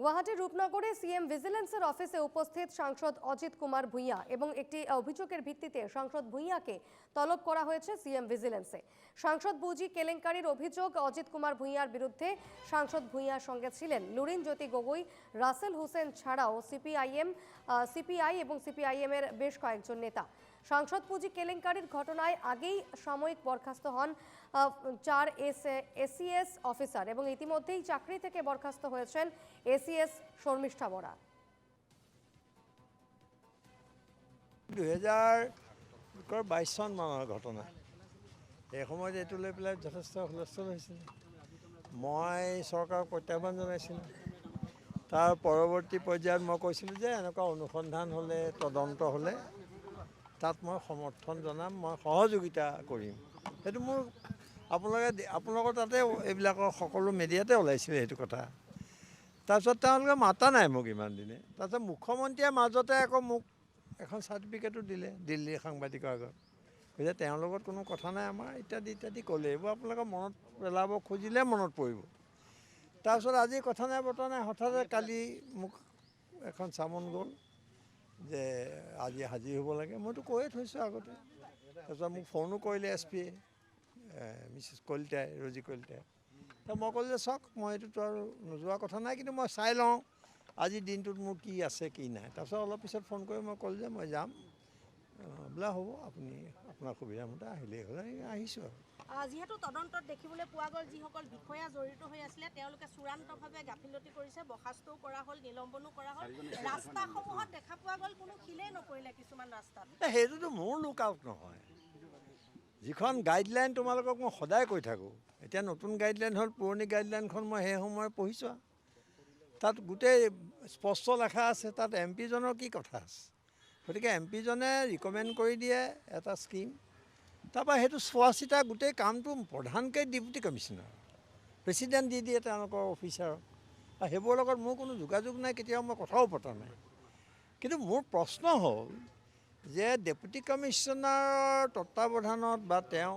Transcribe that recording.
গুয়াহাটির রূপনগরে সিএম ভিজিলেন্সের অফিসে উপস্থিত সাংসদ অজিত কুমার ভূঁইয়া এবং একটি অভিযোগের ভিত্তিতে সাংসদ ভূঁইয়াকে তলব করা হয়েছে সিএম ভিজিলেন্সে। সাংসদ বুজি কেলেঙ্কারির অভিযোগ অজিত কুমার ভূঁইয়ার বিরুদ্ধে সাংসদ ভূঁইয়ার সঙ্গে ছিলেন লুরিন জ্যোতি গগৈ, রাসেল হোসেন ছাড়াও সিপিআইএম সিপিআই এবং সিপিআইএম এর বেশ কয়েকজন নেতা। সাংসদ পুঁজি কেলেঙ্কারির ঘটনায় আগেই সাময়িক বরখাস্ত হন চার এস, এসিএস অফিসার এবং ইতিমধ্যেই চাকরি থেকে বরখাস্ত হয়েছেন এসিএস শর্মিষ্ঠা বরা দুহেজাৰ বাইছ চন মানৰ ঘটনা। এই সময়ত এইটো লৈ পেলাই যথেষ্ট হুলস্থুল হৈছিল। মই চৰকাৰক প্ৰত্যাহ্বান জনাইছিলোঁ। তাৰ পৰৱৰ্তী পৰ্যায়ত মই কৈছিলোঁ যে এনেকুৱা অনুসন্ধান হ'লে, তদন্ত হ'লে তাত মই সমৰ্থন জনাম, মই সহযোগিতা কৰিম। সেইটো মোৰ আপোনালোকে, আপোনালোকৰ তাতে এইবিলাকৰ সকলো মিডিয়াতে ওলাইছিলে সেইটো কথা। তাৰপিছত তেওঁলোকে মাতা নাই মোক ইমান দিনে। তাৰপিছত মুখ্যমন্ত্ৰীয়ে মাজতে আকৌ মোক এখন চাৰ্টিফিকেটো দিলে দিল্লীৰ সাংবাদিকৰ আগত। কৈছে তেওঁৰ লগত কোনো কথা নাই আমাৰ ইত্যাদি ইত্যাদি ক'লে। এইবোৰ আপোনালোকে মনত পেলাব খুজিলে মনত পৰিব। তাৰপিছত আজি কথা নাই বতৰা নাই। হঠাতে কালি মোক এখন চামন গ'ল যে আজি হাজিৰ হ'ব লাগে। মইতো কৈয়ে থৈছোঁ আগতে। তাৰপিছত মোক ফোনো কৰিলে এছ পিয়ে মিছেছ কলিতাই ৰজি কলিতাই। তো মই ক'লোঁ যে চাওক মই এইটোতো আৰু নোযোৱা কথা নাই কিন্তু মই চাই লওঁ আজিৰ দিনটোত মোৰ কি আছে কি নাই। তাৰপিছত অলপ পিছত ফোন কৰি মই ক'লোঁ যে মই যাম। বোলে হ'ব আপুনি আপোনাৰ সুবিধামতে আহিলেই হ'ল। আহিছোঁ আৰু। যিহেতু তদন্তত দেখিবলৈ পোৱা গ'ল যিসকল বিষয়া জড়িত হৈ আছিলে তেওঁলোকে চূড়ান্তভাৱে গাফিলতি কৰিছে বৰ্খাস্তও কৰা হ'ল নিলম্বনো কৰা হ'ল। ৰাস্তাসমূহত দেখা পোৱা গ'ল কোনো শিলেই নপৰিলে কিছুমান ৰাস্তাত। সেইটোতো মোৰ লুক আউট নহয়। যিখন গাইডলাইন তোমালোকক মই সদায় কৈ থাকোঁ এতিয়া নতুন গাইডলাইন হ'ল পুৰণি গাইডলাইনখন মই সেই সময়ত পঢ়িছোঁ। তাত গোটেই স্পষ্ট লেখা আছে তাত এম পিজনৰ কি কথা আছে? গতিকে এম পিজনে ৰিকমেণ্ড কৰি দিয়ে এটা স্কিম তাৰপৰা সেইটো চোৱা চিতা গোটেই কামটো প্ৰধানকৈ ডেপুটি কমিশ্যনাৰ প্ৰেচিডেণ্ট দি দিয়ে তেওঁলোকৰ অফিচাৰক আৰু সেইবোৰৰ লগত মোৰ কোনো যোগাযোগ নাই কেতিয়াও মই কথাও পতা নাই। কিন্তু মোৰ প্ৰশ্ন হ'ল যে ডেপুটি কমিশ্যনাৰৰ তত্বাৱধানত বা তেওঁ